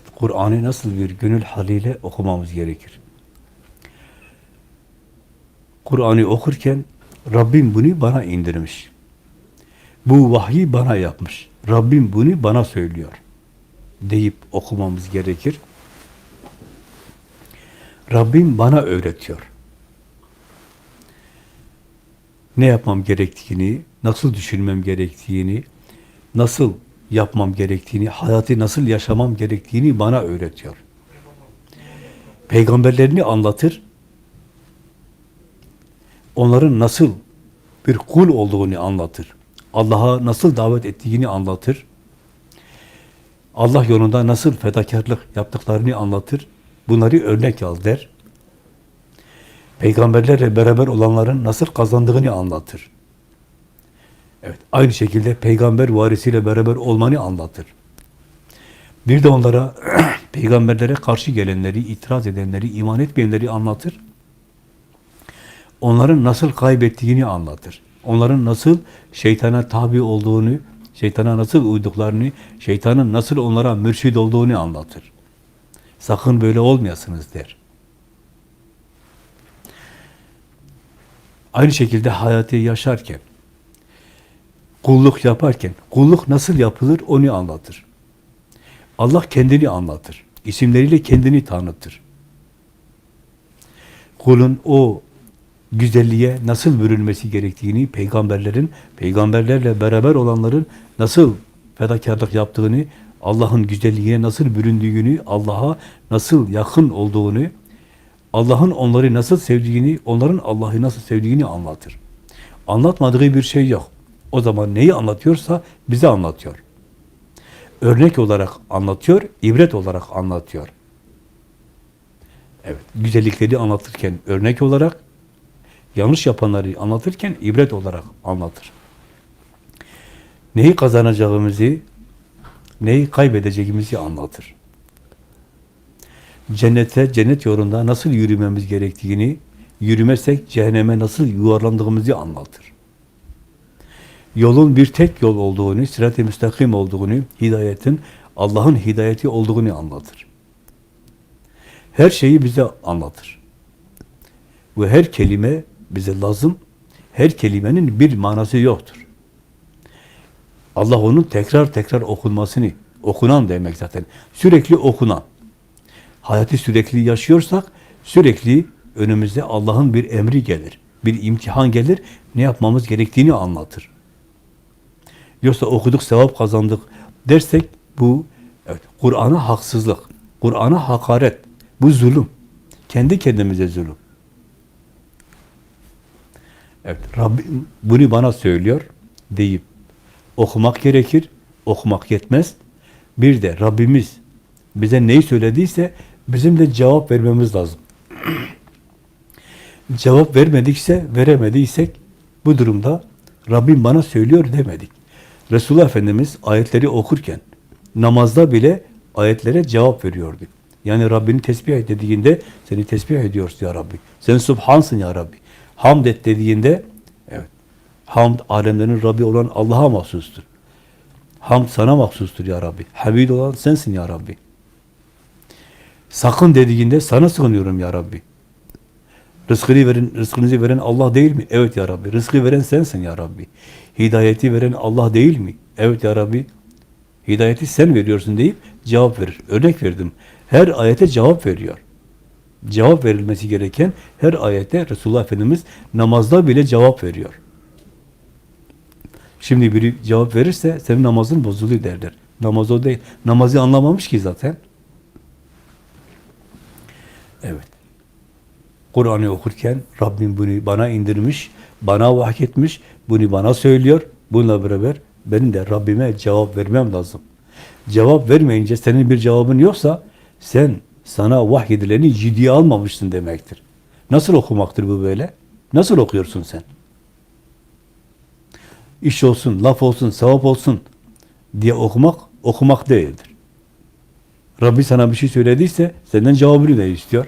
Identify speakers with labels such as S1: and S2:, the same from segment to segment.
S1: Evet, Kur'an'ı nasıl bir gönül haliyle okumamız gerekir. Kur'an'ı okurken Rabbim bunu bana indirmiş. Bu vahyi bana yapmış. Rabbim bunu bana söylüyor. Deyip okumamız gerekir. Rabbim bana öğretiyor. Ne yapmam gerektiğini, nasıl düşünmem gerektiğini, nasıl yapmam gerektiğini, hayatı nasıl yaşamam gerektiğini bana öğretiyor. Peygamberlerini anlatır, onların nasıl bir kul olduğunu anlatır. Allah'a nasıl davet ettiğini anlatır. Allah yolunda nasıl fedakarlık yaptıklarını anlatır. Bunları örnek al der. Peygamberlerle beraber olanların nasıl kazandığını anlatır. Evet, aynı şekilde peygamber varisiyle beraber olmanı anlatır. Bir de onlara peygamberlere karşı gelenleri, itiraz edenleri, iman etmeyenleri anlatır. Onların nasıl kaybettiğini anlatır. Onların nasıl şeytana tabi olduğunu, şeytana nasıl uyduklarını, şeytanın nasıl onlara mürşid olduğunu anlatır. Sakın böyle olmayasınız der. Aynı şekilde hayatı yaşarken, kulluk yaparken, kulluk nasıl yapılır onu anlatır. Allah kendini anlatır. İsimleriyle kendini tanıtır. Kulun o güzelliğe nasıl bürünmesi gerektiğini, peygamberlerin, peygamberlerle beraber olanların nasıl fedakarlık yaptığını, Allah'ın güzelliğine nasıl büründüğünü, Allah'a nasıl yakın olduğunu, Allah'ın onları nasıl sevdiğini, onların Allah'ı nasıl sevdiğini anlatır. Anlatmadığı bir şey yok. O zaman neyi anlatıyorsa bize anlatıyor. Örnek olarak anlatıyor, ibret olarak anlatıyor. Evet, güzellikleri anlatırken örnek olarak, yanlış yapanları anlatırken ibret olarak anlatır. Neyi kazanacağımızı, neyi kaybedeceğimizi anlatır. Cennete, cennet yolunda nasıl yürümemiz gerektiğini, yürümezsek cehenneme nasıl yuvarlandığımızı anlatır. Yolun bir tek yol olduğunu, sirat-i müstakim olduğunu, hidayetin Allah'ın hidayeti olduğunu anlatır. Her şeyi bize anlatır. Ve her kelime bize lazım. Her kelimenin bir manası yoktur. Allah onun tekrar tekrar okunmasını, okunan demek zaten. Sürekli okunan. Hayatı sürekli yaşıyorsak, sürekli önümüzde Allah'ın bir emri gelir. Bir imtihan gelir, ne yapmamız gerektiğini anlatır. Yoksa okuduk, sevap kazandık dersek, bu evet, Kur'an'a haksızlık, Kur'an'a hakaret, bu zulüm. Kendi kendimize zulüm. Evet, Rabbim bunu bana söylüyor deyip okumak gerekir, okumak yetmez. Bir de Rabbimiz bize neyi söylediyse bizim de cevap vermemiz lazım. cevap vermedikse, veremediysek bu durumda Rabbim bana söylüyor demedik. Resulullah Efendimiz ayetleri okurken namazda bile ayetlere cevap veriyordu. Yani Rabbini tesbih et dediğinde seni tesbih ediyoruz ya Rabbi. Sen subhansın ya Rabbi. Hamd et dediğinde evet. Hamd alemlerin Rabbi olan Allah'a mahsustur. Hamd sana mahsustur ya Rabbi. Hamid olan sensin ya Rabbi. Sakın dediğinde sana sığınıyorum ya Rabbi. Rızkını verin, rızkınızı veren Allah değil mi? Evet ya Rabbi. Rızkı veren sensin ya Rabbi. Hidayeti veren Allah değil mi? Evet ya Rabbi. Hidayeti sen veriyorsun deyip cevap verir. Örnek verdim. Her ayete cevap veriyor. Cevap verilmesi gereken her ayete Resulullah Efendimiz namazda bile cevap veriyor. Şimdi biri cevap verirse senin namazın bozuluyor derler. Namaz o değil. Namazı anlamamış ki zaten. Evet. Kur'an'ı okurken Rabbim bunu bana indirmiş, bana vahyetmiş, bunu bana söylüyor. Bununla beraber benim de Rabbime cevap vermem lazım. Cevap vermeyince senin bir cevabın yoksa sen sana vahyedileni ciddiye almamışsın demektir. Nasıl okumaktır bu böyle? Nasıl okuyorsun sen? İş olsun, laf olsun, sevap olsun diye okumak, okumak değildir. Rabbi sana bir şey söylediyse senden cevabını da istiyor.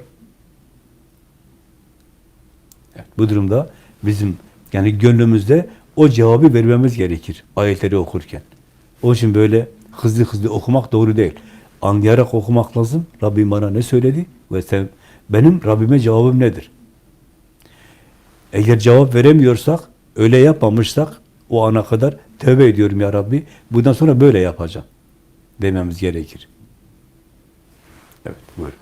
S1: Evet, bu durumda bizim yani gönlümüzde o cevabı vermemiz gerekir ayetleri okurken. O için böyle hızlı hızlı okumak doğru değil. anlayarak okumak lazım. Rabbim bana ne söyledi ve sen benim Rabbime cevabım nedir? Eğer cevap veremiyorsak, öyle yapmamışsak o ana kadar tövbe ediyorum ya Rabbi. Bundan sonra böyle yapacağım dememiz gerekir. Evet, buyurun.